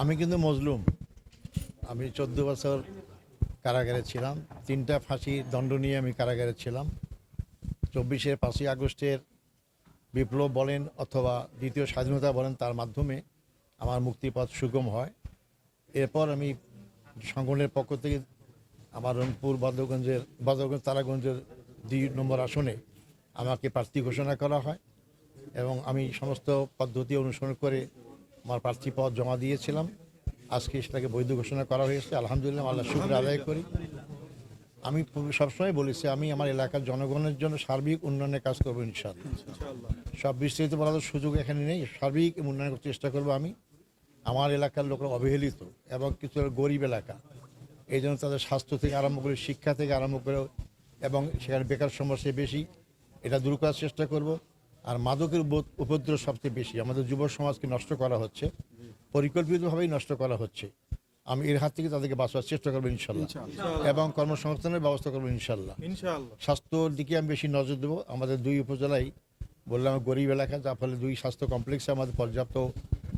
আমি কিন্তু মজলুম। আমি চোদ্দ বছর কারাগারে ছিলাম। তিনটা ফাঁসি দণ্ড নিয়ে আমি কারাগারে ছিলাম। চব্বিশের পাঁচই আগস্টের বিপ্লব বলেন অথবা দ্বিতীয় স্বাধীনতা বলেন, তার মাধ্যমে আমার মুক্তিপথ সুগম হয়। এরপর আমি সংগঠনের পক্ষ থেকে আমার রংপুর বদরগঞ্জের বদরগঞ্জ তারাগঞ্জের দুই নম্বর আসনে আমাকে প্রার্থী ঘোষণা করা হয় এবং আমি সমস্ত পদ্ধতি অনুসরণ করে আমার প্রার্থী পদ জমা দিয়েছিলাম। আজকে সেটাকে বৈধ ঘোষণা করা হয়েছে। আলহামদুলিল্লাহ আল্লাহ শুক্র আদায় করি। আমি সবসময় বলেছি আমি আমার এলাকার জনগণের জন্য সার্বিক উন্নয়নের কাজ করব ইনশাআল্লাহ। সব বিস্তৃত বলার সুযোগ এখানে নেই। সার্বিক উন্নয়ন করতে চেষ্টা করব আমি। আমার এলাকার লোকরা অবহেলিত এবং কিছু গরিব এলাকা। এই জন্য তাদের স্বাস্থ্য থেকে আরম্ভ করে শিক্ষা থেকে আরম্ভ করে এবং সেখানে বেকার সমস্যা বেশি এটা দূর করার চেষ্টা করব। আর মাদকের উপ- উপদ্রব সবচেয়ে বেশি। আমাদের যুব সমাজকে নষ্ট করা হচ্ছে। পরিকল্পিতভাবেই নষ্ট করা হচ্ছে। আমি এর হাত থেকে তাদেরকে বাঁচার চেষ্টা করব ইনশাল্লাহ। এবং কর্মসংস্থানের ব্যবস্থা করব ইনশাল্লাহ। স্বাস্থ্যর দিকে আমি বেশি নজর দেবো। আমাদের দুই উপজেলায় বললাম গরিব এলাকা যার ফলে দুই স্বাস্থ্য কমপ্লেক্সে আমাদের পর্যাপ্ত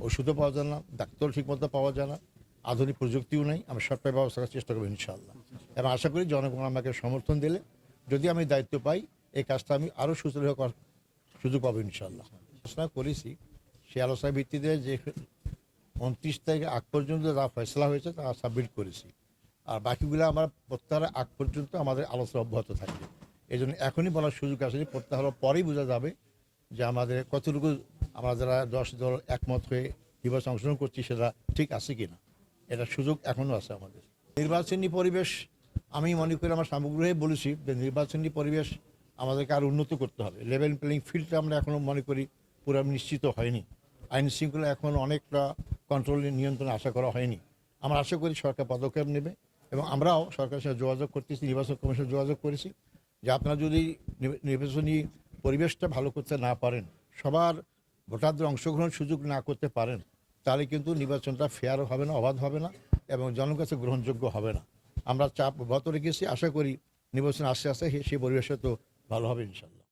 ওষুধও পাওয়া যায় না ডাক্তারও ঠিকমতো পাওয়া যায় না আধুনিক প্রযুক্তিও নেই। আমি সরকারি ব্যবস্থা করার চেষ্টা করব ইনশাল্লাহ। এবং আশা করি জনগণ আমাকে সমর্থন দিলে। যদি আমি দায়িত্ব পাই এই কাজটা আমি আরও সুচারু করার সুযোগ পাবো ইনশাআল্লাহ। আলোচনা করেছি সেই আলোচনার ভিত্তিতে যে উনত্রিশ তারিখে আগ পর্যন্ত যা ফয়সলা হয়েছে তা সাবমিট করেছি। আর বাকিগুলো আমরা প্রত্যাহারের আগ পর্যন্ত আমাদের আলোচনা অব্যাহত থাকবে। এই জন্য এখনই বলার সুযোগ আসেনি প্রত্যাহারের পরেই বোঝা যাবে যে আমাদের কতটুকু আমরা যারা দশ দল একমত হয়ে নির্বাচন অংশগ্রহণ করছি সেটা ঠিক আছে কি না এটা সুযোগ এখনও আছে আমাদের। নির্বাচনী পরিবেশ, আমি মনে করি আমার সামগ্রহে বলেছি যে নির্বাচনী পরিবেশ আমাদেরকে আরও উন্নত করতে হবে। লেভেল প্লেইং ফিল্ডটা আমরা এখনও মনে করি পুরো নিশ্চিত হয়নি। আইন শৃঙ্খলা এখন অনেকটা কন্ট্রোল নিয়ন্ত্রণে আশা করা হয়নি। আমরা আশা করি সরকার পদক্ষেপ নেবে এবং আমরাও সরকারের সাথে যোগাযোগ করতেছি, নির্বাচন কমিশন যোগাযোগ করেছি যে আপনারা যদি নির্বাচনী পরিবেশটা ভালো করতে না পারেন, সবার ভোটারদের অংশগ্রহণ সুযোগ না করতে পারেন, তাহলে কিন্তু নির্বাচনটা ফেয়ার হবে না, অবাধ হবে না এবং জনগণের কাছে গ্রহণযোগ্য হবে না। আমরা চাপ অব্যাহত রেখেছি আশা করি নির্বাচন আস্তে আস্তে সেই পরিবেশে তো ভালো হবে ইনশাল্লাহ।